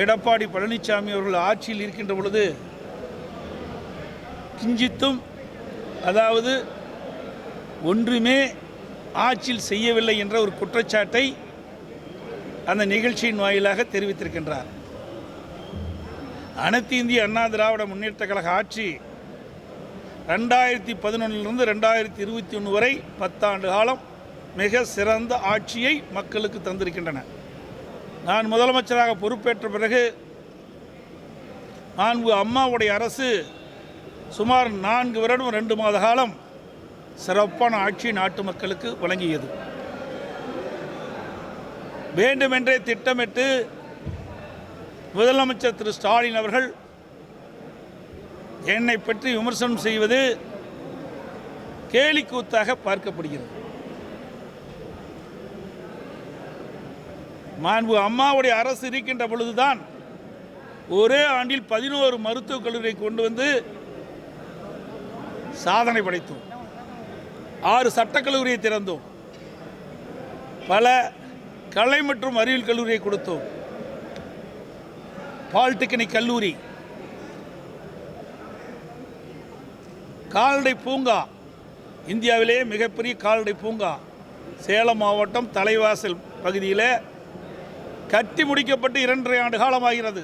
எடப்பாடி பழனிசாமி அவர்கள் ஆட்சியில் இருக்கின்ற பொழுது கிஞ்சித்தும் அதாவது ஒன்றுமே ஆட்சியில் செய்யவில்லை என்ற ஒரு குற்றச்சாட்டை அந்த நிகழ்ச்சியின் வாயிலாக தெரிவித்திருக்கின்றார். அனைத்து இந்திய அண்ணா திராவிட முன்னேற்ற கழக ஆட்சி ரெண்டாயிரத்தி பதினொன்றிலிருந்து ரெண்டாயிரத்தி இருபத்தி ஒன்று வரை பத்தாண்டு காலம் மிக சிறந்த ஆட்சியை மக்களுக்கு தந்திருக்கின்றன. நான் முதலமைச்சராக பொறுப்பேற்ற பிறகு நான்கு அம்மாவுடைய அரசு சுமார் நான்கு வருடம் ரெண்டு மாத காலம் சிறப்பான ஆட்சி நாட்டு மக்களுக்கு வழங்கியது. வேண்டுமென்றே திட்டமிட்டு முதலமைச்சர் திரு ஸ்டாலின் அவர்கள் என்னை பற்றி விமர்சனம் செய்வது கேலிக்கூத்தாக பார்க்கப்படுகிறது. மாண்பு அம்மாவுடைய அரசு இருக்கின்ற பொழுதுதான் ஒரே ஆண்டில் பதினோரு மருத்துவக் கல்லூரியை கொண்டு வந்து சாதனை படைத்தோம். ஆறு சட்டக்கல்லூரியை திறந்தோம். பல கலை மற்றும் அறிவியல் கல்லூரியை கொடுத்தோம். பாலிடெக்னிக் கல்லூரி கால்நடை பூங்கா இந்தியாவிலேயே மிகப்பெரிய கால்நடை பூங்கா சேலம் மாவட்டம் தலைவாசல் பகுதியில் கட்டி முடிக்கப்பட்டு இரண்டரை ஆண்டு காலமாகிறது.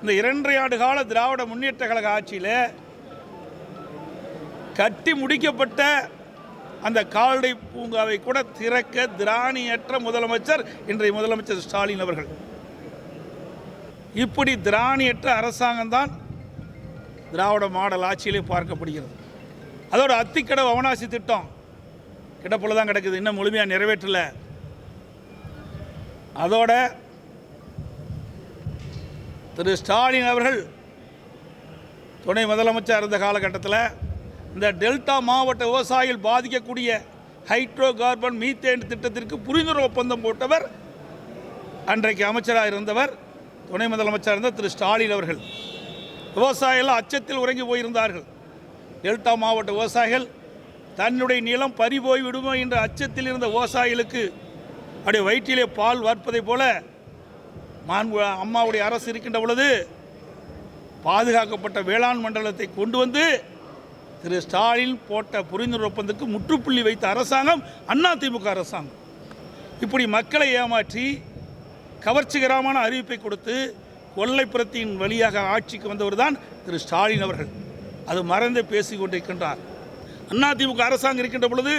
இந்த இரண்டரை ஆண்டு கால திராவிட முன்னேற்ற கழக ஆட்சியில் கட்டி முடிக்கப்பட்ட அந்த கால்நடை பூங்காவை கூட திறக்க திராணியற்ற முதலமைச்சர் இன்றைய முதலமைச்சர் ஸ்டாலின் அவர்கள். இப்படி திராணியற்ற அரசாங்கம்தான் திராவிட மாடல் ஆட்சியிலே பார்க்கப்படுகிறது. அதோட அத்திக்கடவு அவனாசி திட்டம் கிடப்பில் தான் கிடக்குது. இன்னும் முழுமையாக நிறைவேற்றல. அதோட திரு ஸ்டாலின் அவர்கள் துணை முதலமைச்சர் இருந்த காலகட்டத்தில் இந்த டெல்டா மாவட்ட விவசாயிகள் பாதிக்கக்கூடிய ஹைட்ரோ கார்பன் மீத்தேன் திட்டத்திற்கு புரிந்துணர்வு ஒப்பந்தம் போட்டவர் அன்றைக்கு அமைச்சராக இருந்தவர் துணை முதலமைச்சர் இருந்த திரு ஸ்டாலின் அவர்கள். விவசாயிகள் அச்சத்தில் உறங்கி போயிருந்தார்கள். டெல்டா மாவட்ட விவசாயிகள் தன்னுடைய நிலம் பறி போய் விடுமோ என்ற அச்சத்தில் இருந்த விவசாயிகளுக்கு அப்படியே வயிற்றிலே பால் வார்ப்பதைப் போல மாண்பு அம்மாவுடைய அரசு இருக்கின்ற பொழுது பாதுகாக்கப்பட்ட வேளாண் மண்டலத்தை கொண்டு வந்து திரு ஸ்டாலின் போட்ட புரிந்துணர்வு ஒப்பந்தத்துக்கு முற்றுப்புள்ளி வைத்த அரசாங்கம் அதிமுக அரசாங்கம். இப்படி மக்களை ஏமாற்றி கவர்ச்சிகரமான அறிவிப்பை கொடுத்து கொள்ளைப்புறத்தின் வழியாக ஆட்சிக்கு வந்தவர் தான் திரு ஸ்டாலின் அவர்கள். அது மறந்து பேசிக் கொண்டிருக்கின்றார். அதிமுக அரசாங்கம் இருக்கின்ற பொழுது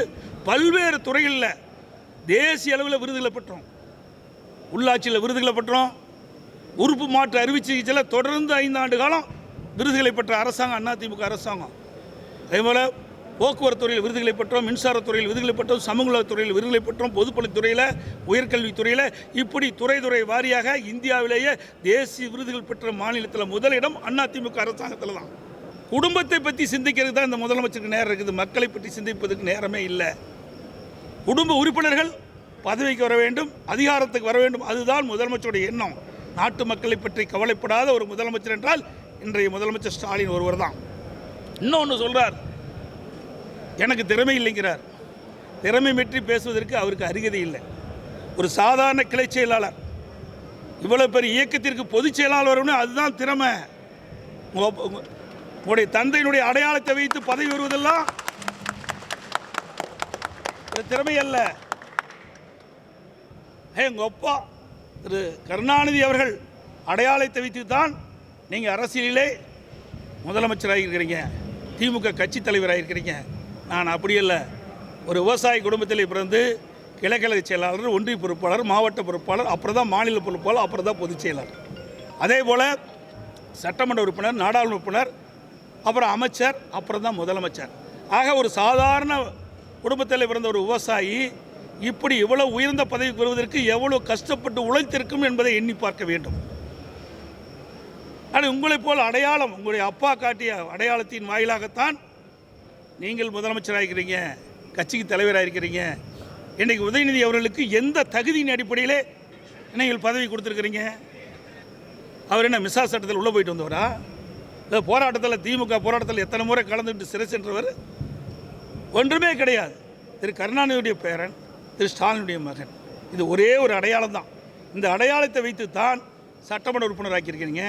பல்வேறு துறைகளில் தேசிய அளவில் விருதுகளை பெற்றோம். உள்ளாட்சியில் விருதுகளை பெற்றோம். உறுப்பு மாற்று அறுவை சிகிச்சையில் தொடர்ந்து ஐந்தாண்டு காலம் விருதுகளை பெற்ற அரசாங்கம் அதிமுக அரசாங்கம். அதேபோல் போக்குவரத்துறையில் விருதுகளை பெற்றோம் மின்சாரத்துறையில் விருதுகளை பெற்றோம் சமூக நலத்துறையில் விருதுகளை பெற்றோம் பொதுப்பணித்துறையில் உயர்கல்வித்துறையில். இப்படி துறை துறை வாரியாக இந்தியாவிலேயே தேசிய விருதுகள் பெற்ற மாநிலத்தில் முதலிடம் அதிமுக அரசாங்கத்தில் தான். குடும்பத்தை பற்றி சிந்திக்கிறதுக்கு தான் இந்த முதலமைச்சருக்கு நேரம் இருக்குது. மக்களை பற்றி சிந்திப்பதற்கு நேரமே இல்லை. குடும்ப உறுப்பினர்கள் பதவிக்கு வர வேண்டும் அதிகாரத்துக்கு வர வேண்டும். அதுதான் முதலமைச்சருடைய எண்ணம். நாட்டு மக்களை பற்றி கவலைப்படாத ஒரு முதலமைச்சர் என்றால் இன்றைய முதலமைச்சர் ஸ்டாலின் ஒருவர் தான். இன்னொன்று சொல்கிறார் எனக்கு திறமை இல்லைங்கிறார். திறமை பற்றி பேசுவதற்கு அவருக்கு அருகதை இல்லை. ஒரு சாதாரண கிளை செயலாளர். இவ்வளோ பெரிய இயக்கத்திற்கு பொதுச் செயலாளர் அதுதான் திறமை. உங்களுடைய தந்தையினுடைய அடையாளத்தை வைத்து பதவி வருவதெல்லாம் இது திறமை அல்ல எங்கள் அப்பா திரு கருணாநிதி அவர்கள் அடையாளத்தை வைத்து தான் நீங்கள் அரசியலிலே முதலமைச்சராக இருக்கிறீங்க திமுக கட்சி தலைவராக இருக்கிறீங்க நான் அப்படி இல்லை ஒரு விவசாய குடும்பத்தில் பிறந்து கிழக்கிழக்கு செயலாளர் ஒன்றிய பொறுப்பாளர் மாவட்ட பொறுப்பாளர் அப்புறம் தான் மாநில பொறுப்பாளர் அப்புறம் தான் பொதுச் செயலாளர். அதே போல் சட்டமன்ற உறுப்பினர் நாடாளுமன்ற உறுப்பினர் அப்புறம் அமைச்சர் அப்புறம் தான் முதலமைச்சர். ஆக ஒரு சாதாரண குடும்பத்தில் பிறந்த ஒரு விவசாயி இப்படி இவ்வளவு உயர்ந்த பதவிக்கு வருவதற்கு எவ்வளோ கஷ்டப்பட்டு உழைத்திருக்கும் என்பதை எண்ணி பார்க்க வேண்டும். ஆனால் உங்களைப் போல் அடையாளம் உங்களுடைய அப்பா காட்டிய அடையாளத்தின் வாயிலாகத்தான் நீங்கள் முதலமைச்சராக கட்சிக்கு தலைவராக இருக்கிறீங்க இன்றைக்கு உதயநிதி அவர்களுக்கு எந்த தகுதியின் அடிப்படையிலே நீங்கள் பதவி கொடுத்துருக்குறீங்க? அவர் என்ன மிசா சட்டத்தில் உள்ளே போயிட்டு வந்தவரா? இல்லை போராட்டத்தில் திமுக போராட்டத்தில் எத்தனை முறை கலந்துட்டு சிறை சென்றவர்? ஒன்றுமே கிடையாது. திரு கருணாநிதியுடைய பேரன் திரு ஸ்டாலினுடைய மகன். இது ஒரே ஒரு அடையாளம் தான் இந்த அடையாளத்தை வைத்து தான் சட்டமன்ற உறுப்பினர் ஆக்கியிருக்கிறீங்க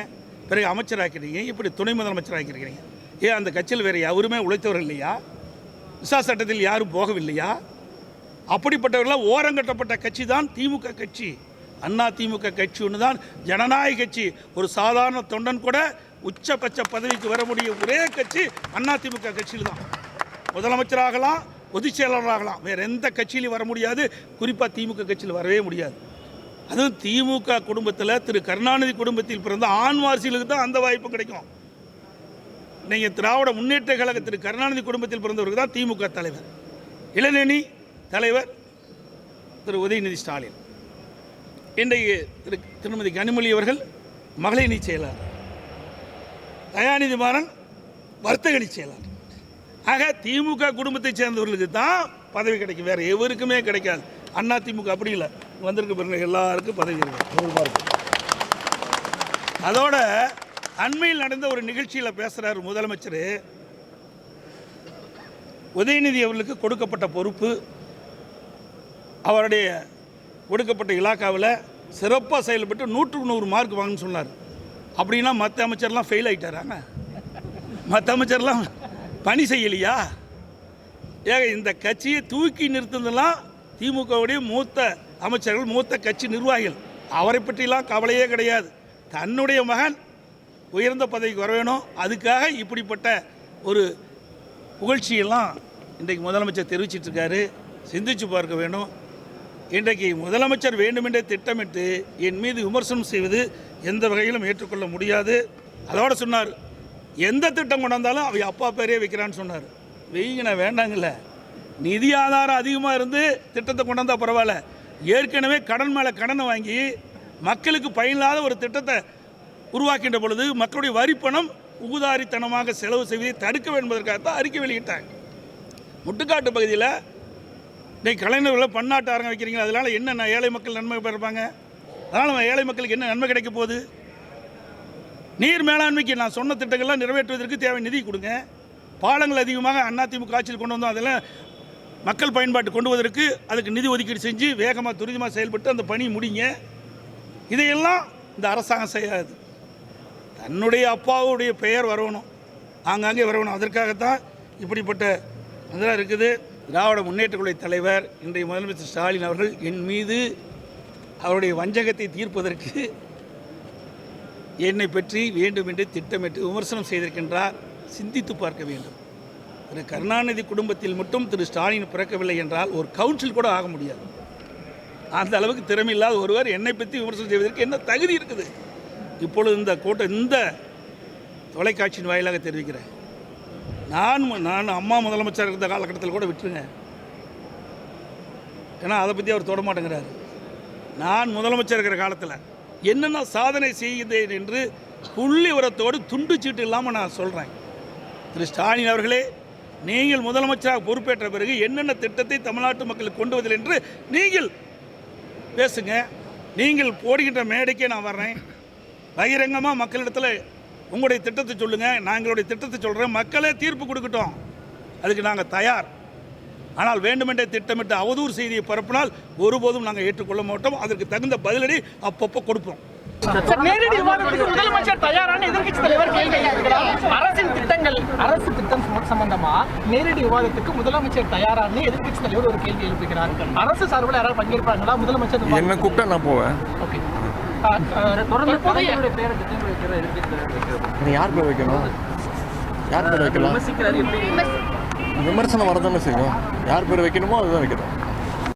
பிறகு அமைச்சர் ஆக்கியிருக்கீங்க இப்படி துணை முதலமைச்சர் ஆக்கியிருக்கிறீங்க ஏன் அந்த கட்சியில் வேறு எவருமே உழைத்தவர் இல்லையா? விசா சட்டத்தில் யாரும் போகவில்லையா? அப்படிப்பட்டவர்களாம் ஓரங்கட்டப்பட்ட கட்சி தான் திமுக கட்சி. அண்ணா திமுக கட்சி ஒன்று தான். ஜனநாயக கட்சி. ஒரு சாதாரண தொண்டன் கூட உச்சபட்ச பதவிக்கு வர முடிய ஒரே கட்சி அண்ணா திமுக கட்சியில் தான் முதலமைச்சராகலாம் பொதுச் செயலாளராகலாம். வேற எந்த கட்சியிலும் வர முடியாது. குறிப்பாக திமுக கட்சியில் வரவே முடியாது. அதுவும் திமுக குடும்பத்தில் திரு கருணாநிதி குடும்பத்தில் பிறந்த ஆண்வாரிசிகளுக்கு தான் அந்த வாய்ப்பு கிடைக்கும். நீங்கள் திராவிட முன்னேற்ற கழக திரு கருணாநிதி குடும்பத்தில் பிறந்தவருக்கு தான் திமுக தலைவர். இளநேனி தலைவர் திரு உதயநிதி ஸ்டாலின். இன்றைக்கு திரு திருமதி கனிமொழி அவர்கள் மகளிரணி செயலாளர். தயாநிதி மாறன் வர்த்தக செயலாளர். ஆக திமுக குடும்பத்தைச் சேர்ந்தவர்களுக்கு தான் பதவி கிடைக்கும். வேற எவருக்குமே கிடைக்காது. அண்ணா திமுக அப்படி இல்லை. வந்திருக்க பிறகு எல்லாருக்கும் பதவி இருக்கு அதோட அண்மையில் நடந்த ஒரு நிகழ்ச்சியில் பேசுகிறார் முதலமைச்சர். உதயநிதி அவர்களுக்கு கொடுக்கப்பட்ட பொறுப்பு அவருடைய கொடுக்கப்பட்ட இலாக்காவில் சிறப்பாக செயல்பட்டு நூற்றுக்கு நூறு மார்க் வாங்கன்னு சொன்னார். அப்படின்னா மற்ற அமைச்சர்லாம் ஃபெயில் ஆகிட்டாராங்க மற்ற அமைச்சர்லாம் பணி செய்யலையா? ஏக இந்த கட்சியை தூக்கி நிறுத்துனதுலாம் திமுகவுடைய மூத்த அமைச்சர்கள் மூத்த கட்சி நிர்வாகிகள். அவரை பற்றிலாம் கவலையே கிடையாது. தன்னுடைய மகன் உயர்ந்த பதவிக்கு வர வேணும். அதுக்காக இப்படிப்பட்ட ஒரு புகழ்ச்சியெல்லாம் இன்றைக்கு முதலமைச்சர் தெரிவிச்சிட்டு இருக்காரு சிந்திச்சு பார்க்க வேணும் இன்றைக்கு முதலமைச்சர் வேண்டுமென்றே திட்டமிட்டு என் மீது விமர்சனம் செய்வது எந்த வகையிலும் ஏற்றுக்கொள்ள முடியாது. அதோடு சொன்னார் எந்த திட்டம் கொண்டாந்தாலும் அவை அப்பா பேரே வைக்கிறான்னு சொன்னார். வெயிங்கண்ணா வேண்டாங்கல்ல. நிதி ஆதாரம் அதிகமாக இருந்து திட்டத்தை கொண்டாந்தால் பரவாயில்ல. ஏற்கனவே கடன் மேலே கடனை வாங்கி மக்களுக்கு பயனில்லாத ஒரு திட்டத்தை உருவாக்கின்ற பொழுது மக்களுடைய வரிப்பணம் உகுதாரித்தனமாக செலவு செய்வதை தடுக்க வேண்டும் அறிக்கை வெளியிட்டாங்க. முட்டுக்காட்டு பகுதியில் நீ கலைஞர்களை பன்னாட்டு அரங்க வைக்கிறீங்க அதனால் என்ன ஏழை மக்கள் நன்மை பெறுப்பாங்க? அதனால் ஏழை மக்களுக்கு என்ன நன்மை கிடைக்க போகுது? நீர் மேலாண்மைக்கு நான் சொன்ன திட்டங்கள்லாம் நிறைவேற்றுவதற்கு தேவை நிதி கொடுங்க. பாலங்கள் அதிகமாக அதிமுக ஆட்சியில் கொண்டு வந்தோம் அதெல்லாம் மக்கள் பயன்பாட்டு கொண்டு வருவதற்கு அதுக்கு நிதி ஒதுக்கீடு செஞ்சு வேகமாக துரிதமாக செயல்பட்டு அந்த பணி முடிங்க. இதையெல்லாம் இந்த அரசாங்கம் செய்யாது. தன்னுடைய அப்பாவுடைய பெயர் வரணும். ஆங்காங்கே வரணும். அதற்காகத்தான் இப்படிப்பட்ட இதெல்லாம் இருக்குது. திராவிட முன்னேற்ற குழு தலைவர் இன்றைய முதலமைச்சர் ஸ்டாலின் அவர்கள் என் மீது அவருடைய வஞ்சகத்தை தீர்ப்பதற்கு என்னை பற்றி வேண்டும் என்று திட்டமிட்டு விமர்சனம் செய்திருக்கின்றார் சிந்தித்து பார்க்க வேண்டும். திரு கருணாநிதி குடும்பத்தில் மட்டும் திரு ஸ்டாலின் பிறக்கவில்லை என்றால் ஒரு கவுன்சில் கூட ஆக முடியாது. அந்த அளவுக்கு திறமை இல்லாத ஒருவர் என்னை பற்றி விமர்சனம் செய்வதற்கு என்ன தகுதி இருக்குது? இப்பொழுது இந்த கூட்டம் இந்த தொலைக்காட்சியின் வாயிலாக தெரிவிக்கிறேன். நான் நான் அம்மா முதலமைச்சர் இருந்த காலகட்டத்தில் கூட விட்டுருங்க. ஏன்னா அதை பற்றி அவர் தொட மாட்டேங்கிறார். நான் முதலமைச்சர் இருக்கிற காலத்தில் என்னென்ன சாதனை செய்கிறேன் என்று புள்ளி உரத்தோடு துண்டு சீட்டு இல்லாமல் நான் சொல்கிறேன் திரு ஸ்டாலின் அவர்களே நீங்கள் முதலமைச்சராக பொறுப்பேற்ற பிறகு என்னென்ன திட்டத்தை தமிழ்நாட்டு மக்களுக்கு கொண்டு வதில் என்று நீங்கள் பேசுங்க. நீங்கள் போடுகின்ற மேடைக்கே நான் வர்றேன். பகிரங்கமாக மக்களிடத்தில் உங்களுடைய திட்டத்தை சொல்லுங்கள் நாங்களுடைய திட்டத்தை சொல்கிறேன் மக்களே தீர்ப்பு கொடுக்கட்டும். அதுக்கு நாங்கள் தயார். ஆனால் வேண்டுமென்றே திட்டமிட்டு அவதூறு செய்தியை பரப்பினால் ஒருபோதும் நாங்கள் ஏற்றுக்கொள்ள மாட்டோம். அதற்கு தகுந்த பதிலடி அப்பப்போ கொடுப்போம். நேரடி விவாதத்துக்கு முதலமைச்சர் தயாரான எதிர்க்கட்சி தலைவர் கேள்வி. அரசின் திட்டங்கள் அரசு திட்டம் சம்பந்தமா? நேரடி விவாதத்துக்கு முதலமைச்சர் தயாரான எதிர்க்கட்சி தலைவர் ஒரு கேள்வி எழுப்புகிறார். அரசு சார்பில் யாராவது பங்கேற்பாங்களா முதலமைச்சர் என்ன கூப்பிட்டா நான் போவேன். ஓகே. இது யார் பேர் வைக்கணும்? யார் பேர் வைக்கலாம்? விமர்சனம் வரதானே செய்யும்? யார் பேர் வைக்கணுமோ அதுதான் வைக்கணும்.